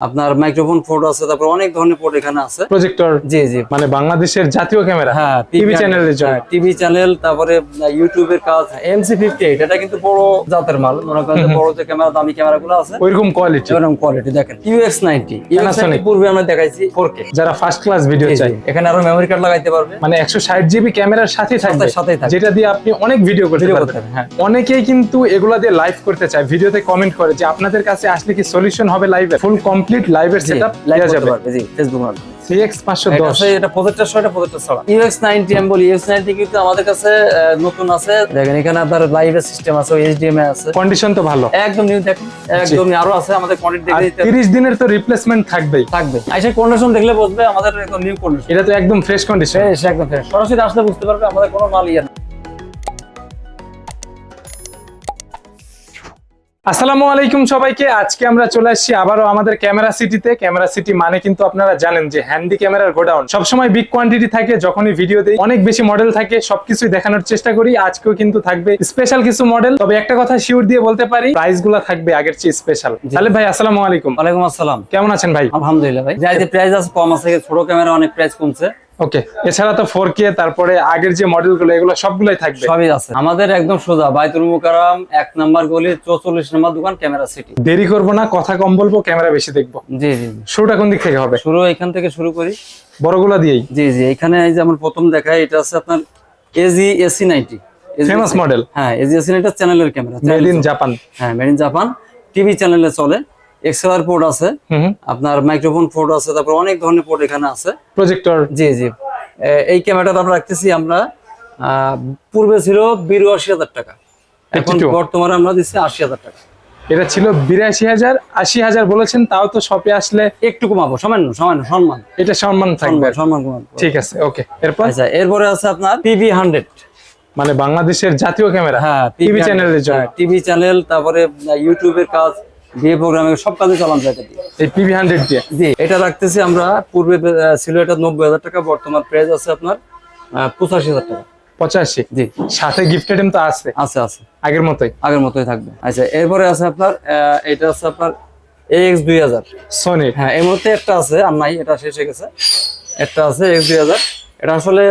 আপনার microphone port আছে তারপর অনেক ধরনের পোর্ট এখানে আছে। প্রজেক্টর জি জি। মানে বাংলাদেশের জাতীয় ক্যামেরা হ্যাঁ টিভি চ্যানেলের জন্য। টিভি চ্যানেল তারপরে ইউটিউবের কাজ এমসি ফিফটি এইট এটা কিন্তু বড় জাতের মাল। মনে করেন বড় যে ক্যামেরা দামি ক্যামেরা গুলো আছে ওইরকম কোয়ালিটি এরকম কোয়ালিটি দেখেন ইউএক্স নাইনটি ইউএক্স Panasonic। পূর্বে আমরা দেখাইছি ফোর কে যারা ফার্স্ট ক্লাস ভিডিও চাই এখানে আরও মেমোরি কার্ড লাগাইতে পারবে। মানে একশো ষাট জিবি ক্যামেরার সাথে থাকবে সাথে- থাকবে। যেটা দিয়ে আপনি অনেক ভিডিও করতে পারবেন। হ্যাঁ। অনেকেই কিন্তু এগুলা দিয়ে লাইভ করতে চায়। ভিডিওতে কমেন্ট করে যে আপনাদের কাছে আসলে কি সলিউশন হবে লাইভে ফুল কমপ্লিট লাইভের সেটআপ লাইভ করতে যাবে। পারবে জি ফেসবুক মাধ্যমে এটা প্রজেক্টর সহ প্রজেক্টর ছাড়া ইউএক্স নাইনটি আমি বলি ইউএক্স নাইনটি কিন্তু আমাদের কাছে নতুন আছে। দেখেন এখানে আপনার লাইভের সিস্টেম আছে এইচডিএমআই আছে। কন্ডিশন তো ভালো। একদম নিউ দেখেন একদম আরও আছে আমাদের কোয়ান্টিটি দেখে দিতে তিরিশ দিনের তো রিপ্লেসমেন্ট থাকবেই। থাকবে। আইসা কন্ডিশন দেখলে বুঝবে আমাদের একদম নিউ কন্ডিশন এটা তো একদম ফ্রেশ কন্ডিশন ফ্রেশ একদম ফ্রেশ সরাসরি আসলে বুঝতে পারবে আমাদের কোনো মাল ইয়ে না আসসালামু আলাইকুম সবাইকে। আজকে আমরা চলে আসছি আবারও আমাদের ক্যামেরা সিটিতে। ক্যামেরা সিটি মানে কিন্তু আপনারা জানেন যে হ্যান্ডি ক্যামেরার গোডাউন। সবসময় বিগ কোয়ান্টিটি থাকে যখনই ভিডিও দেই অনেক বেশি মডেল থাকে সবকিছুই দেখানোর চেষ্টা করি। আজকেও কিন্তু থাকবে স্পেশাল কিছু মডেল তবে একটা কথা শিওর দিয়ে বলতে পারি প্রাইসগুলা থাকবে আগের চেয়ে স্পেশাল তাহলে ভাই আসসালামু আলাইকুম। ওয়ালাইকুম আসসালাম। কেমন আছেন ভাই? আলহামদুলিল্লাহ ভাই। যাই প্রাইস আছে কম আছে ছোট ক্যামেরা অনেক প্রাইস কমছে। ওকে এছাড়া তো ফোর কে তারপরে আগের যে মডেলগুলো এগুলো সবগুলাই থাকবে? সবই আছে। আমাদের একদম সোজা বাইতুল মুকাররম এক নাম্বার গলি চৌচল্লিশ নম্বর দোকান ক্যামেরা সিটি দেরি করব না কথা কম বলব ক্যামেরা বেশি দেখব। জি জি জি। শুরুটা কোন দিক থেকে হবে? শুরু এখান থেকে শুরু করি। বড়গুলা দিয়েই? জি জি এখানে এই যে আমার প্রথম দেখায় এটা আছে আপনার AG AC ninety famous model হ্যাঁ এজি এসি নাইনটি চ্যানেলের ক্যামেরা মেড ইন জাপান হ্যাঁ মেড ইন জাপান টিভি চ্যানেলে চলে। এক্সএলআর পোর্ট আছে। আপনার মাইক্রোফোন পোর্ট আছে তারপর অনেক ধরনের পোর্ট এখানে আছে। প্রজেক্টর জি জি। এই ক্যামেরাটা আমরা রাখতেছি আমরা পূর্বে ছিল বিরাশি হাজার টাকা। এখন বর্তমানে আমরা দিচ্ছি আশি হাজার টাকা। এটা ছিল বিরাশি হাজার আশি হাজার বলেছেন তাও তো শপে আসলে একটু কমাবো সামান্য সামান্য সম্মান এটা সম্মান থাকবে। সম্মান সম্মান কমাবো। ঠিক আছে ওকে এরপর? আচ্ছা এরপরে আছে আপনার টিভি হান্ড্রেড মানে বাংলাদেশের জাতীয় ক্যামেরা হ্যাঁ টিভি চ্যানেলের জন্য। টিভি চ্যানেল তারপরে ইউটিউবের কাজ বিয়ে প্রোগ্রামে সব কাজে চালান যায় এই পিভি হান্ড্রেড দিয়ে? জি। এটা রাখতেছি আমরা পূর্বে ছিল এটা নব্বই হাজার টাকা বর্তমান প্রাইস আছে আপনার পঁচাশি হাজার টাকা। পঁচাশি? জি। সাথে গিফট আইটেম তো আছে? আছে আছে। আগের মতোই? আগের মতোই থাকবে। আচ্ছা এরপরে আছে আপনার এটা আছে আপনার এক্স দুই হাজার। সোনির হ্যাঁ এর মধ্যে একটা আছে আর নাই এটা শেষ হয়ে গেছে। একটা আছে এক্স দুই হাজার। এটা আসলে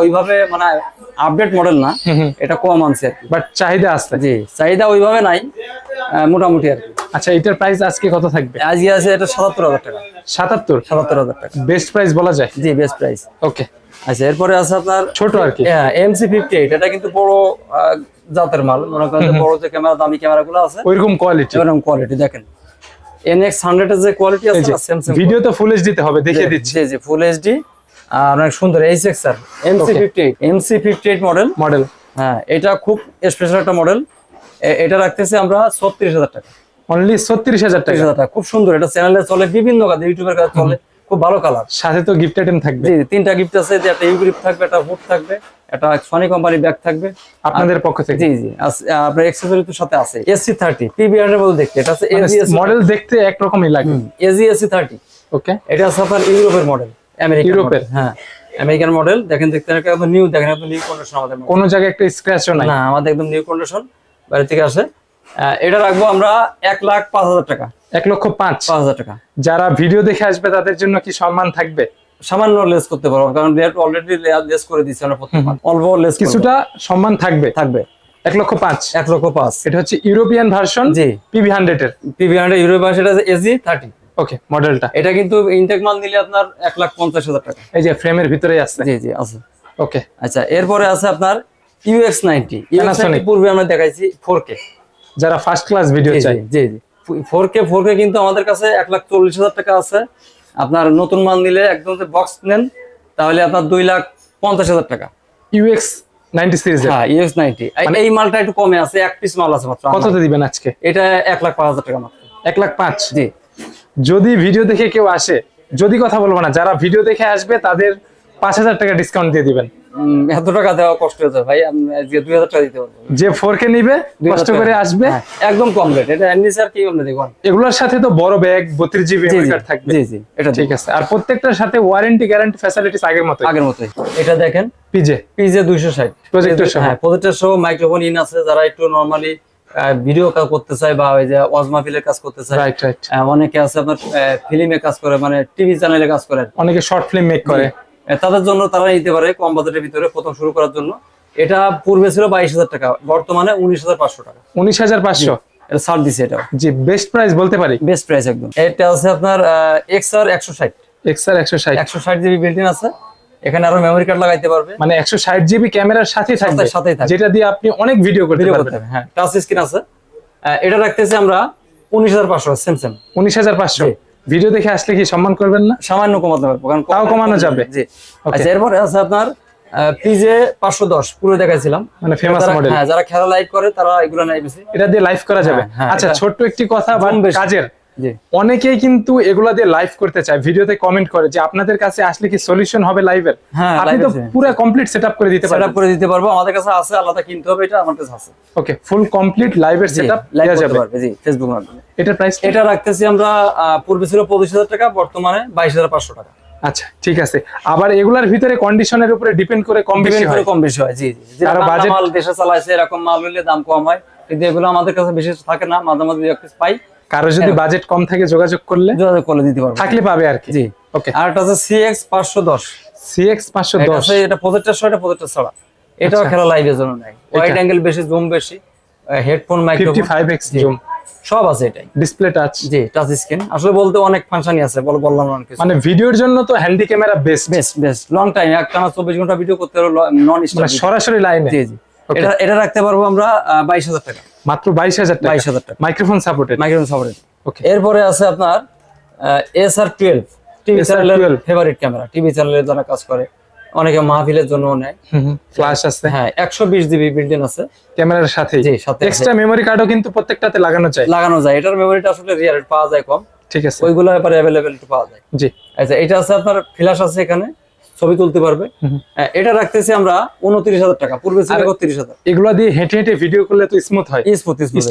ওইভাবে মানে আপডেট মডেল না। এটা কম আনছে বাট চাহিদা আছে? জি চাহিদা ওইভাবে নাই। মোটামুটি আর কি। আচ্ছা এটার প্রাইস আজকে কত থাকবে? আজকে আছে এটা সাতাত্তর হাজার টাকা। সাতাত্তর? সাতাত্তর হাজার টাকা। বেস্ট প্রাইস বলা যায়? জি বেস্ট প্রাইস ওকে আচ্ছা এরপরে আছে আপনার ছোট আর কি। হ্যাঁ এমসি ফিফটি এইট এটা কিন্তু বড় জাতের মাল। মনে করেন বড় যে ক্যামেরা দামি ক্যামেরা গুলো আছে ওইরকম কোয়ালিটি এরকম কোয়ালিটি দেখেন। এনএক্স হান্ড্রেড এর যে কোয়ালিটি আছে same ভিডিও তো ফুল এইচডি তে হবে দেখিয়ে দিচ্ছি। জি জি ফুল এইচডি আর অনেক সুন্দর H X R MC fifty eight MC fifty eight model model হ্যাঁ এটা খুব স্পেশাল একটা মডেল এটা রাখতেছি আমরা ছত্রিশ হাজার টাকা। অনলি ছত্রিশ হাজার টাকা? খুব সুন্দর এটা চ্যানেলে চলে বিভিন্ন কাজ ইউটিউবের কাজ চলে খুব ভালো কালার সাথে তো গিফট আইটেম থাকবে। জি তিনটা গিফট আছে যে একটা ইউগ্রিপ থাকবে একটা হুড থাকবে একটা সনি কোম্পানি ব্যাগ থাকবে। আপনাদের পক্ষ থেকে? জি জি আপনার অ্যাক্সেসরি তো সাথে আছে এসি থার্টি পিবি হান্ড্রেড বলতে দেখতে এটা আছে মডেল দেখতে একরকমই লাগে। এজি এসি থার্টি ওকে এটা আছে আপনার ইউরোপের মডেল আমেরিকান ইউরোপের? হ্যাঁ আমেরিকান মডেল দেখেন দেখতে একদম নিউ দেখেন একদম নিউ কন্ডিশন আমাদের। কোন জায়গায় একটা স্ক্র্যাচও নাই? না আমাদের একদম নিউ কন্ডিশন বাইরে থেকে আসে। এটা রাখব আমরা এক লাখ পাঁচ হাজার টাকা। এক লক্ষ পাঁচ। পাঁচ হাজার টাকা। যারা ভিডিও দেখে আসবে তাদের জন্য কি সম্মান থাকবে? সামান্য লেস করতে পারব কারণ অলরেডি লেস করে দিচ্ছি আমরা প্রত্যেক অল্প লেস কিছুটা সম্মান থাকবে? থাকবে। এক লক্ষ পাঁচ। এক লক্ষ পাঁচ। এটা হচ্ছে European version ji. PV hundred এর। পিভি হান্ড্রেড ইউরোপ সেটা এজি থার্টি ওকে মডেলটা এটা কিন্তু ইনটেক মাল নিলে আপনার এক লাখ পঞ্চাশ হাজার টাকা। এই যে ফ্রেমের ভিতরেই আছে। জি জি আছে। ওকে আচ্ছা এরপরে আছে আপনার ইউএক্স নাইনটি ইউএক্স পূর্বে আমরা দেখাইছি ফোর কে যারা ফার্স্ট ক্লাস ভিডিও চাই জি জি ফোর কে ফোর কে কিন্তু আমাদের কাছে এক লাখ চল্লিশ হাজার টাকা আছে। আপনার নতুন মাল নিলে একদম বক্স নেন তাহলে আপনার দুই লাখ পঞ্চাশ হাজার টাকা। ইউএক্স নাইনটি সিরিজের হ্যাঁ ইউএক্স নাইনটি এই মালটা একটু কমে আছে এক পিস মাল আছে মাত্র। কততে দিবেন আজকে? এটা এক লাখ পাঁচ হাজার টাকা মাত্র। এক লাখ পাঁচ? জি। যদি ভিডিও দেখে কেউ আসে যদি কথা বলব না যারা ভিডিও দেখে আসবে তাদের পাঁচ হাজার টাকা ডিসকাউন্ট দিয়ে দিবেন। এত টাকা দেওয়া কষ্ট হয়ে যায় ভাই আমি আজকে দুই হাজার টাকা দিতে পারব। যে ফোর কে নিবে কষ্ট করে আসবে। হ্যাঁ, একদম কম রেট এটা এমনি স্যার কি বলতে দেখুন। এগুলোর সাথে তো বড় ব্যাগ বত্রিশ জিবি কার্ড থাকবে। জি জি এটা ঠিক আছে। আর প্রত্যেকটার সাথে ওয়ারেন্টি গ্যারান্টি ফ্যাসিলিটিস আগের মতো আগের মতোই। এটা দেখেন পিজে পিজে দুইশো ষাট। Projector সহ। হ্যাঁ প্রজেক্টর সহ মাইক্রোফোন ইন আছে। যারা একটু নর্মালি ভিডিও করতে চায় বা ওই যে ওয়াজ মাহফিলের কাজ করতে রাইট অনেকে আছে আপনার ফিল্মে কাজ করে মানে টিভি চ্যানেলে কাজ করে অনেকে শর্ট ফিল্ম মেক করে। তাদের জন্য তারা নিতে পারে কম বাজেটের ভিতরে প্রথম শুরু করার জন্য। এটা পূর্বে ছিল বাইশ হাজার টাকা বর্তমানে উনিশ হাজার পাঁচশো টাকা। উনিশ হাজার পাঁচশো? এটা ছাড় দিছে এটা জি বেস্ট প্রাইস বলতে পারি? বেস্ট প্রাইস একদম। এটা আছে আপনার এক্স আর একশো ষাট। এক্সআর একশো ষাট। একশো ষাট জিবি বিল্ডিং আছে। এখানে আরও মেমোরি কার্ড লাগাইতে পারবে। মানে একশো ষাট জিবি ক্যামেরার সাথেই থাকবে। সাথে- থাকবে। যেটা দিয়ে আপনি অনেক ভিডিও করতে পারবেন। হ্যাঁ। টাচ স্ক্রিন আছে। এটা রাখতেছি আমরা উনিশ হাজার পাঁচশো স্যামসাং উনিশ হাজার পাঁচশো। ভিডিও দেখে আসলে কি সম্মান করবেন না? সামান্য কমাতে পারব কারণ তাও কমানো যাবে? জি। আচ্ছা এরপরে আছে আপনার পিজে পাঁচশো দশ পুরো দেখাইছিলাম। মানে ফেমাস মডেল হ্যাঁ যারা খেলা লাইভ করে তারা এগুলো নাই বেশি এটা দিয়ে লাইভ করা যাবে। হ্যাঁ, হ্যাঁ, আচ্ছা ছোট্ট একটি কথা কাজের অনেকেই কিন্তু এগুলা দিয়ে লাইভ করতে চায় ভিডিওতে কমেন্ট করে যে আপনাদের কাছে আসলে কি সলিউশন হবে লাইভের হ্যাঁ, আপনি তো পুরো কমপ্লিট সেটআপ করে দিতে পারবেন। করে দিতে পারব আমাদের কাছে আছে আলাদা কিনতে হবে এটা আমার কাছে আছে। ওকে ফুল কমপ্লিট লাইভের সেটআপ লাইভ করতে পারবে জি ফেসবুক মাধ্যমে। এটার প্রাইস এটা রাখতেছি আমরা পূর্বে ছিল পঁচিশ হাজার টাকা বর্তমানে বাইশ হাজার পাঁচশো টাকা। আচ্ছা ঠিক আছে। আবার এগুলার ভিতরে কন্ডিশনের উপরে ডিপেন্ড করে কম বেশি হয়। কম বেশি হয় জি জি। আমরা budget- মাল দেশে চালাইছে এরকম মাল হলে দাম কম হয়। কিন্তু এগুলো আমাদের কাছে বেশি থাকে না মাঝে মাঝে পাই। কারও যদি বাজেট কম থাকে যোগাযোগ করলে যোগাযোগ করে দিতে পারব। থাকলে পাবে আর কি। জি। ওকে আর একটা আছে সিএক্স পাঁচশো দশ। সিএক্স পাঁচশো এটা এটা প্রজেক্টর সহ এটা প্রজেক্টর ছাড়া। এটাও আচ্ছা। খেলা লাইভের জন্য নেয় ওয়াইড অ্যাঙ্গেল বেশি জুম বেশি headphone microphone five X zoom সব আছে এটাই। Display touch ji touch screen আসলে বলতে অনেক ফাংশনই আছে বল বললাম না অনেক কিছু। মানে ভিডিওর জন্য তো handy camera best best best long time একটানা চব্বিশ ঘণ্টা ভিডিও করতে হলো নন স্টপ সরাসরি লাইনে জি জি. এটা এটা রাখতে পারব আমরা বাইশ হাজার টাকা। মাত্র বাইশ হাজার টাকা? বাইশ হাজার টাকা। Microphone supported microphone supported okay এরপরে আছে আপনার এস আর টুয়েলভ টিভি SR12 চ্যানেলের ফেভারিট ক্যামেরা টিভি চ্যানেলের যারা কাজ করে। অনেকে মাহফিলের জন্য নেয়। ফ্ল্যাশ আছে। হ্যাঁ একশো বিশ জিবি বিল্ডিং আছে। ক্যামেরার সাথে জি সাথে এক্সট্রা মেমোরি কার্ডও কিন্তু প্রত্যেকটাতে লাগানো চাই লাগানো যায়। এটার মেমোরিটা আসলে রিয়াল পাওয়া যায় কম। ঠিক আছে। ওইগুলো এবারে অ্যাভেলেবেল পাওয়া যায়। জি। আচ্ছা এটা আছে আপনার ফ্ল্যাশ আছে এখানে। ছবি তুলতে পারবে। এটা রাখতেছি আমরা উনত্রিশ হাজার টাকা পূর্বে ছিল একত্রিশ হাজার। এগুলো দিয়ে হেঁটে হেঁটে ভিডিও করলে তো স্মুথ হয়। স্মুথ স্মুথ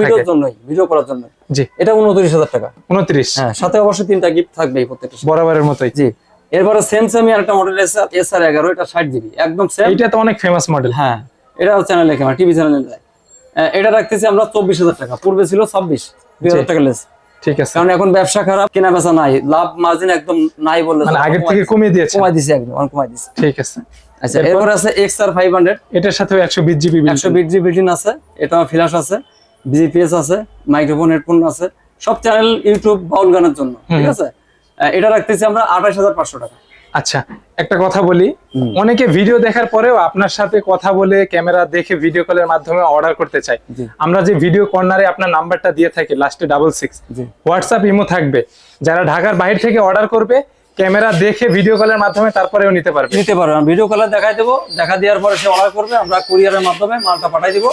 ভিডিওর। জন্যই ভিডিও করার জন্য জি। এটা উনত্রিশ হাজার টাকা। উনত্রিশ। হ্যাঁ সাথে অবশ্যই তিনটা গিফট থাকবে প্রত্যেকটা বরাবরের মতোই। জি। এরপরে স্যামসাং এর একটা মডেল এসআর এসআর এগারো এটা ষাট জিবি একদম সেম এইটা তো অনেক ফেমাস মডেল হ্যাঁ এটাও চ্যানেলে ক্যামেরা টিভি চ্যানেলে এটা রাখতেছি আমরা চব্বিশ হাজার টাকা পূর্বে ছিল ছাব্বিশ দুই হাজার টাকা লেস ঠিক আছে। কারণ এখন ব্যবসা খারাপ কেনা বেচা নাই। লাভ মার্জিন একদম নাই বললে মানে আগের থেকে কমিয়ে দিয়েছে। কমাই দিছে একদম অনেক কমাই দিয়েছে ঠিক আছে। আচ্ছা এরপর আছে এক্স আর ফাইভ হান্ড্রেড এটার সাথে একশো বিশ জিবি একশো বিট জি বিল্ডিং আছে এটা ফ্ল্যাশ আছে বিজিপিএস আছে মাইক্রোফোন হেডফোন আছে সব চ্যানেল ইউটিউব বাউল গানের জন্য। ঠিক আছে? এটা রাখতেছি আমরা আঠাশ হাজার পাঁচশো টাকা। আচ্ছা একটা কথা বলি। অনেকে ভিডিও দেখার পরেও আপনার সাথে কথা বলে ক্যামেরা দেখে ভিডিও কলের মাধ্যমে অর্ডার করতে চাই আমরা যে ভিডিও কর্নারে আপনার নাম্বারটা দিয়ে থাকি লাস্টে ডাবল সিক্স হোয়াটসঅ্যাপ ইমো থাকবে। যারা ঢাকার বাইরে থেকে অর্ডার করবে ক্যামেরা দেখে ভিডিও কলের মাধ্যমে তারপরেও নিতে পারবে। নিতে পারবে। ভিডিও কলে দেখাই দেবো। দেখা দেওয়ার পরে সে অর্ডার করবে। আমরা কুরিয়ারের মাধ্যমে মালটা পাঠাই দিব।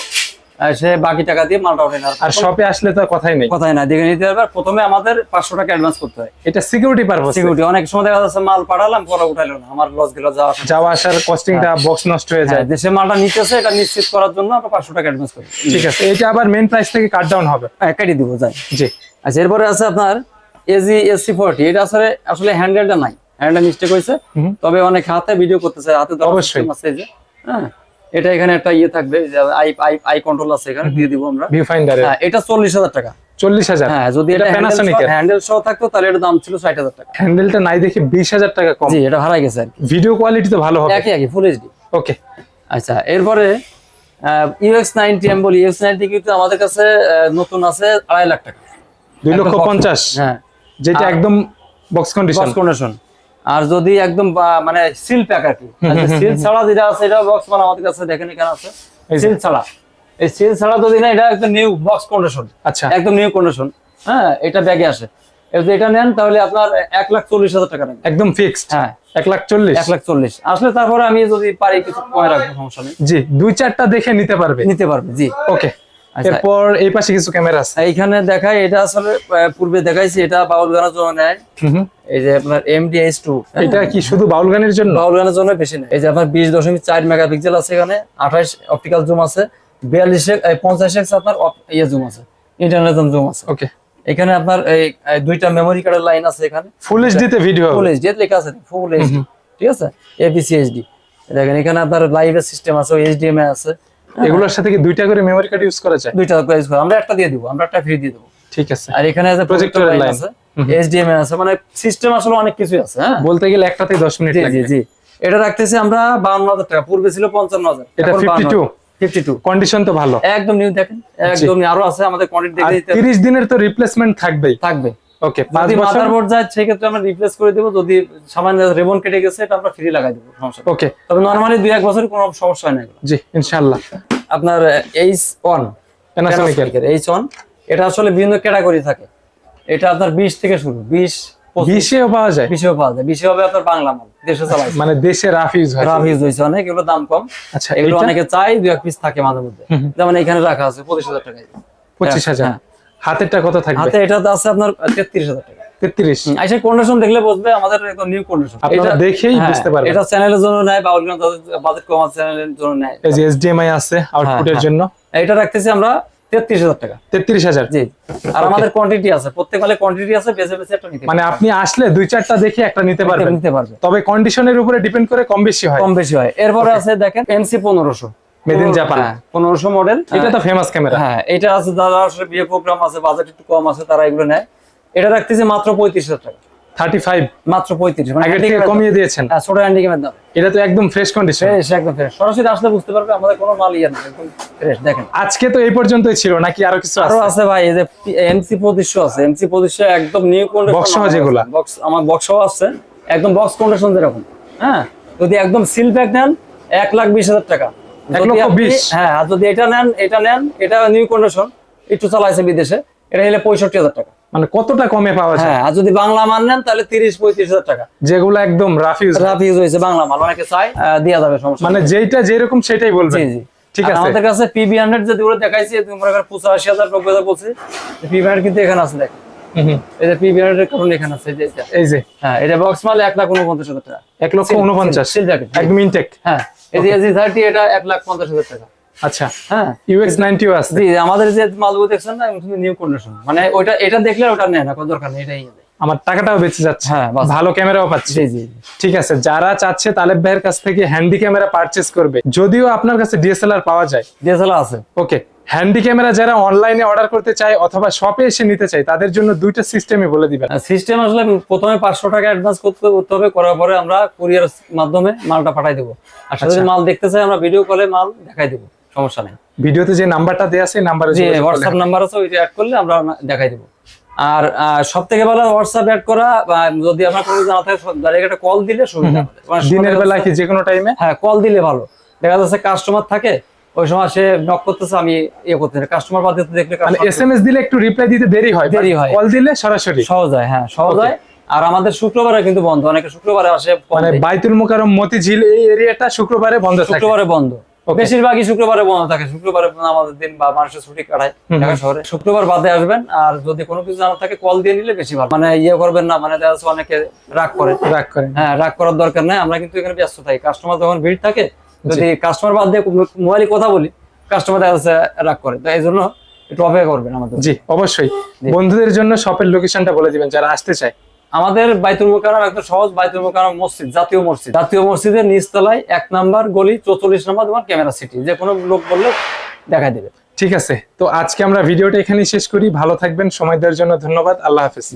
সে বাকি টাকা দিয়ে মালটা উঠে নেওয়ার আর শপে আসলে তো কথাই নেই। কথাই না দেখে নিতে পারবে প্রথমে আমাদের পাঁচশো টাকা অ্যাডভান্স করতে হয়। এটা সিকিউরিটি পারপাস সিকিউরিটি অনেক সময় দেখা যাচ্ছে মাল পাঠালাম পরে উঠাইলো না। আমার লস গেল যাওয়া। যাওয়া আসার কস্টিংটা বক্স নষ্ট হয়ে হ্যাঁ যায় দেশে মালটা নিতেছে এটা নিশ্চিত করার জন্য আমরা পাঁচশো টাকা অ্যাডভান্স করি। ঠিক আছে এটা আবার মেন প্রাইস থেকে কাট ডাউন হবে। হ্যাঁ কেটে দিব যাই। জি। আচ্ছা এরপরে আছে আপনার এজি এসসি ফোরটি এটা আসলে আসলে হ্যান্ডেলটা নাই। হ্যান্ডেল মিস্টেক হয়েছে। তবে অনেক হাতে ভিডিও করতেছে হাতে অবশ্যই। হ্যাঁ। এটা এখানে একটা ইয়ে থাকবে আই আই আই কন্ট্রোল আছে এখানে দিয়ে দিব আমরা। ভিউ ফাইন্ডারে হ্যাঁ এটা চল্লিশ হাজার টাকা। চল্লিশ হাজার? হ্যাঁ যদি এটা এর। হ্যান্ডেল সহ থাকতো তাহলে এটা দাম ছিল ষাট হাজার টাকা। হ্যান্ডেলটা নাই দেখে বিশ হাজার টাকা কম। জি এটা হারাই গেছে আর ভিডিও কোয়ালিটি তো ভালো হবে। একই একই ফুল এইচডি ওকে আচ্ছা এরপরে ইউএক্স নাইনটি এম বলি ইউএক্স নাইনটি কিন্তু আমাদের কাছে নতুন আছে আড়াই লাখ টাকা। দুই লক্ষ একদম box- পঞ্চাশ। হ্যাঁ। যেটা একদম বক্স কন্ডিশন বক্স কন্ডিশন আর যদি একদম মানে সিল প্যাক আর কি সিল ছাড়া যেটা আছে এটা বক্স মানে আমাদের কাছে দেখেন এখানে আছে। সিল ছাড়া। এই সিল ছাড়া যদি না এটা একদম নিউ বক্স কন্ডিশন আচ্ছা। একদম নিউ কন্ডিশন হ্যাঁ এটা ব্যাগে আসে। যদি এটা নেন তাহলে আপনার এক লাখ চল্লিশ হাজার টাকা লাগবে একদম ফিক্সড হ্যাঁ। এক লাখ চল্লিশ। এক লাখ চল্লিশ। আসলে তারপরে আমি যদি পারি কিছু কমে রাখব সমস্যা নেই। জি দুই চারটা দেখে নিতে পারবে। নিতে পারবে জি। ওকে আচ্ছা। এরপর এই পাশে কিছু ক্যামেরা আছে। এইখানে দেখাই এটা আসলে পূর্বে দেখাইছি এটা বাউল গানের জন্য নেয়। এই যে আপনার এমডিএস টু এটা কি শুধু বাউল গানের জন্য? বাউল গানের জন্য বেশি নেই এই যে আপনার বিশ দশমিক চার মেগাপিক্সেল আছে এখানে আঠাশ অপটিক্যাল জুম আছে বিয়াল্লিশ পঞ্চাশ এক্স আপনার ইয়ে জুম আছে ইন্টারনেট জুম আছে। ওকে এখানে আপনার এই দুইটা মেমোরি কার্ডের লাইন আছে এখানে। ফুল এইচডি তে ভিডিও ফুল এইচডি লেখা আছে ফুল এইচডি ঠিক আছে? এবিসি এইচডি দেখেন এখানে আপনার লাইভ সিস্টেম আছে এইচডিএমআই আছে। এগুলোর সাথে কি দুইটা করে মেমরি কার্ড ইউজ করা যায়? দুইটা ইউজ করে আমরা একটা দিয়ে দিব আমরা একটা ফ্রি দিয়ে দেবো। ঠিক আছে। আর এখানে আছে প্রজেক্টর লাইন আছে আছে মানে সিস্টেম আসলে অনেক কিছু আছে হ্যাঁ? বলতে গেলে একটাতেই দশ মিনিট জি জি জি। এটা রাখতেছি আমরা বাউন্ন হাজার টাকা পূর্বে ছিল পঞ্চান্ন হাজার এটা 52? ফিফটি টু কন্ডিশন তো ভালো। একদম নিউ দেখেন একদম আরও আছে আমাদের দেখে দিতে তিরিশ দিনের তো রিপ্লেসমেন্ট থাকবেই। থাকবে। ওকে যদি মাদারবোর্ড যায় সেক্ষেত্রে আমরা রিপ্লেস করে দেবো যদি সামান্য রেবন কেটে গেছে এটা আমরা ফ্রি লাগাই দেবো সমস্যা ওকে তবে নর্মালি দুই এক বছর কোনো সমস্যা হয় না জি ইনশাআল্লাহ। আপনার এইচ ওয়ান এইচ ওয়ান এটা আসলে বিভিন্ন ক্যাটাগরি থাকে। এটা আপনার বিশ থেকে শুরু বিশ বিশেও পাওয়া যায়? বিশেও পাওয়া যায় বিশে হবে আপনার বাংলা মাল দেশে চালাই মানে দেশে রাফ ইউজ হয়। রাফ ইউজ হয়েছে অনেক এগুলো দাম কম। আচ্ছা এগুলো অনেকে চাই দুই এক পিস থাকে মাঝে মধ্যে। যেমন এখানে রাখা আছে পঁচিশ হাজার টাকা পঁচিশ হাজার। হ্যাঁ। হাতেরটা কত থাকবে? হাতে এটা আছে আপনার তেত্রিশ হাজার টাকা। তেত্রিশ। আইসা কন্ডিশন দেখলে বুঝবে আমাদের একদম নিউ কন্ডিশন আপনারা দেখেই বুঝতে পারবেন। এটা চ্যানেলের জন্য বাজেট কম আছে চ্যানেলের জন্য এই যে এসডিএমআই আছে আউটপুটের হ্যাঁ। জন্য। এটা রাখতেছি আমরা তেত্রিশ হাজার টাকা। তেত্রিশ হাজার? জি। আর আমাদের কোয়ান্টিটি আছে প্রত্যেক মালে কোয়ান্টিটি আছে বেছে বেছে একটা নিতে মানে আপনি আসলে দুই চারটা দেখে একটা নিতে পারবেন। নিতে তবে কন্ডিশনের উপরে ডিপেন্ড করে কম বেশি হয়। কম বেশি হয়। এরপরে আছে দেখেন এমসি পনেরোশো। Japan। পনেরোশো মডেল এটা তো ফেমাস ক্যামেরা হ্যাঁ এটা আছে যারা আসলে বিয়ে প্রোগ্রাম আছে বাজেট একটু কম আছে তারা এগুলো নেয়। এটা রাখতেছি মাত্র পঁয়ত্রিশ হাজার টাকা। মাত্র পঁয়ত্রিশ মানে থেকে কমিয়ে দিয়েছেন। হ্যাঁ, ছোট দাম। এটা তো একদম ফ্রেশ কন্ডিশন ফ্রেশ একদম ফ্রেশ সরাসরি আসলে বুঝতে পারবে আমাদের কোনো মাল ইয়ে না একদম ফ্রেশ দেখেন। আজকে তো এই পর্যন্তই ছিল নাকি আরও কিছু আরও আছে? আছে ভাই এই যে এমসি পঁচিশশো আছে এমসি পঁচিশশো একদম নিউ কন্ডিশন Box সহ যেগুলা? বক্স আমার বক্স সহ আছে একদম বক্স কন্ডিশন যেরকম। হ্যাঁ যদি একদম সিল প্যাক নেন এক লাখ বিশ হাজার টাকা। লক্ষ? হ্যাঁ আর যদি এটা নেন এটা নেন এটা নিউ কন্ডিশন একটু চালাইছে বিদেশে এটা হলে পঁয়ষট্টি হাজার টাকা। মানে কতটা কমে পাওয়া যায়? হ্যাঁ আর যদি বাংলা মাল নেন তাহলে তিরিশ পঁয়ত্রিশ হাজার টাকা। যেগুলো একদম রাফ ইউজ রাফ ইউজ হয়েছে বাংলা মাল অনেকে চাই দেওয়া যাবে সমস্যা মানে যেইটা যেরকম সেটাই বলবেন। জি জি। ঠিক আছে। আমাদের কাছে পিবি হান্ড্রেড যদি ওরা দেখাইছি তুমি মনে করো পঁচাশি হাজার নব্বই হাজার বলছি পিবি হান্ড্রেড কিন্তু এখানে আছে দেখ। এই যে পিবি হান্ড্রেড কারণ এখানে আছে এই যে এটা। এই যে। হ্যাঁ এটা বক্স মাল এক লাখ উনপঞ্চাশ হাজার টাকা। এক লক্ষ উনপঞ্চাশ। সিল একদম ইনটেক হ্যাঁ এই যে এজি থার্টি এটা এক লাখ পঞ্চাশ হাজার টাকা। আচ্ছা হ্যাঁ ইউএক্স নাইনটিও আছে। জি আমাদের যে মালগুলো দেখছেন না নিউ কন্ডিশন মানে ওইটা এটা দেখলে ওটা নেয় না কোনো দরকার নেই এটাই আমার টাকাটাও বেঁচে যাচ্ছে। হ্যাঁ, ভালো ক্যামেরাও পাচ্ছি। জি। ঠিক আছে যারা চাচ্ছে তালেব ভাইয়ের কাছ থেকে হ্যান্ডি ক্যামেরা পারচেস করবে। যদিও আপনার কাছে ডিএসএলআর পাওয়া যায়। ডিএসএলআর আছে। ওকে হ্যান্ডি ক্যামেরা যারা অনলাইনে অর্ডার করতে চায় অথবা শপে এসে নিতে চায় তাদের জন্য দুইটা সিস্টেমে বলে দিবেন। সিস্টেম আসলে প্রথমে পাঁচশো টাকা অ্যাডভান্স করতে করতে হবে করার পরে আমরা কুরিয়ার মাধ্যমে মালটা পাঠাই দেবো। আর সাথে যদি মাল দেখতে চাই আমরা ভিডিও কলে মাল দেখাই দেবো। সমস্যা নেই। ভিডিওতে যে নাম্বারটা দেওয়া আছে নাম্বারে যে হোয়াটসঅ্যাপ নাম্বার আছে ওইটা অ্যাড করলে আমরা দেখাই দেবো। আর সব থেকে ভালো হোয়াটসঅ্যাপ অ্যাড করা বা যদি আপনার কোনো জানা থাকে ডাইরেক্ট একটা কল দিলে সুবিধা হবে। মানে দিনের বেলা কি যে কোনো টাইমে হ্যাঁ কল দিলে ভালো। দেখা যাচ্ছে কাস্টমার থাকে ওই সময় সে নক করতেছে আমি ইয়ে করতে কাস্টমার বাদ দিতে দেখলে মানে customer এস এম এস দিলে একটু রিপ্লাই দিতে দেরি হয় দেরি হয়। কল দিলে সরাসরি। সহজ হয় হ্যাঁ সহজ হয়। আর আমাদের শুক্রবারে কিন্তু বন্ধ অনেকে শুক্রবারে আসে মানে বাইতুল মোকারম মতিঝিল এই এরিয়াটা শুক্রবারে বন্ধ থাকে। শুক্রবারে বন্ধ. বেশিরভাগই শুক্রবারে বন্ধ থাকে। শুক্রবারে আমাদের দিন বা মানুষের ছুটি কাটায় ঢাকা শহরে। শুক্রবার বাদে আসবেন আর যদি কোনো কিছু জানা থাকে কল দিয়ে নিলে বেশি ভালো। মানে ইয়ে করবেন না মানে দেখা যাচ্ছে অনেকে রাগ করে। রাগ করেন হ্যাঁ রাগ করার দরকার নাই আমরা কিন্তু এখানে ব্যস্ত থাকি। কাস্টমার যখন ভিড় থাকে যদি কাস্টমার বাদ দিয়ে মোবাইলে কথা বলি কাস্টমার দেখা যাচ্ছে রাগ করে। তো এই জন্য একটু অপেক্ষা করবেন আমাদের। জি অবশ্যই। বন্ধুদের জন্য শপের লোকেশনটা বলে দিবেন যারা আসতে চায়। আমাদের বাইতুল মোকারম একটা সহজ বাইতুল মোকারম মসজিদ জাতীয় মসজিদ। জাতীয় মসজিদের নিচতলায় এক নাম্বার গলি চৌচল্লিশ নাম্বার তোমার ক্যামেরা সিটি। যে কোনো লোক বললে দেখা দেবে। ঠিক আছে তো আজকে আমরা ভিডিওটা এখানেই শেষ করি। ভালো থাকবেন সময় দেওয়ার জন্য ধন্যবাদ। আল্লাহ হাফিজ।